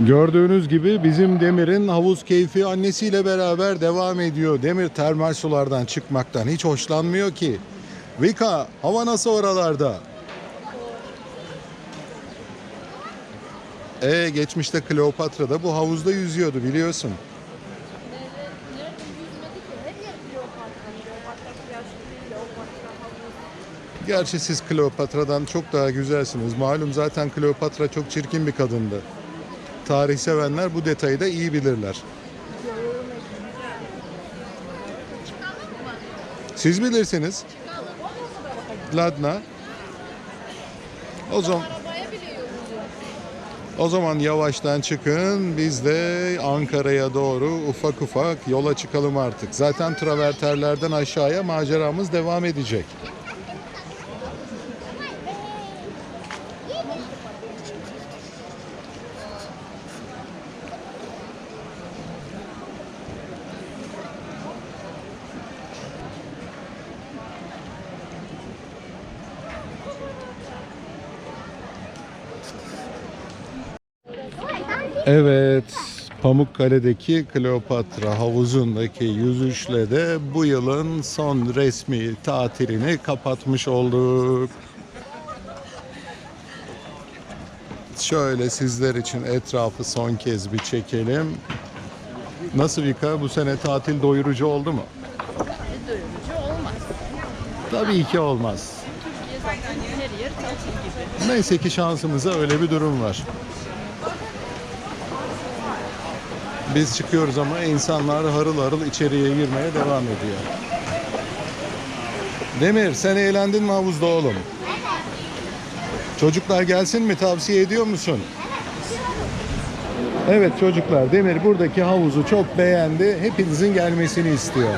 Gördüğünüz gibi bizim Demir'in havuz keyfi annesiyle beraber devam ediyor. Demir termal sulardan çıkmaktan hiç hoşlanmıyor ki. Vika hava nasıl oralarda? E geçmişte Kleopatra da bu havuzda yüzüyordu biliyorsun. Gerçi siz Kleopatra'dan çok daha güzelsiniz. Malum zaten Kleopatra çok çirkin bir kadındı. Tarih sevenler bu detayı da iyi bilirler. Siz bilirsiniz. Ladna. O zaman o zaman yavaştan çıkın. Biz de Ankara'ya doğru ufak ufak yola çıkalım artık. Zaten traverterlerden aşağıya maceramız devam edecek. Evet, Pamukkale'deki Kleopatra havuzundaki yüzüşle de bu yılın son resmi tatilini kapatmış olduk. Şöyle sizler için etrafı son kez bir çekelim. Nasıl Vika bu sene tatil doyurucu oldu mu? Doyurucu olmaz. Tabii ki olmaz. Türkiye zaten her yer tatil gibi. Neyse ki şansımıza öyle bir durum var. Biz çıkıyoruz ama insanlar harıl harıl içeriye girmeye devam ediyor. Demir sen eğlendin mi havuzda oğlum? Çocuklar gelsin mi tavsiye ediyor musun? Evet çocuklar Demir buradaki havuzu çok beğendi. Hepinizin gelmesini istiyor.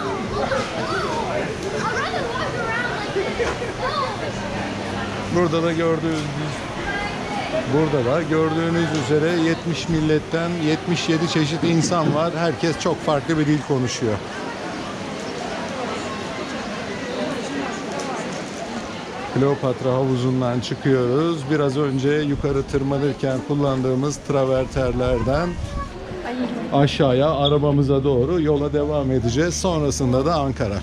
Burada da gördüğünüz Burada da gördüğünüz üzere 70 milletten 77 çeşit insan var. Herkes çok farklı bir dil konuşuyor. Kleopatra havuzundan çıkıyoruz. Biraz önce yukarı tırmanırken kullandığımız traverterlerden aşağıya arabamıza doğru yola devam edeceğiz. Sonrasında da Ankara.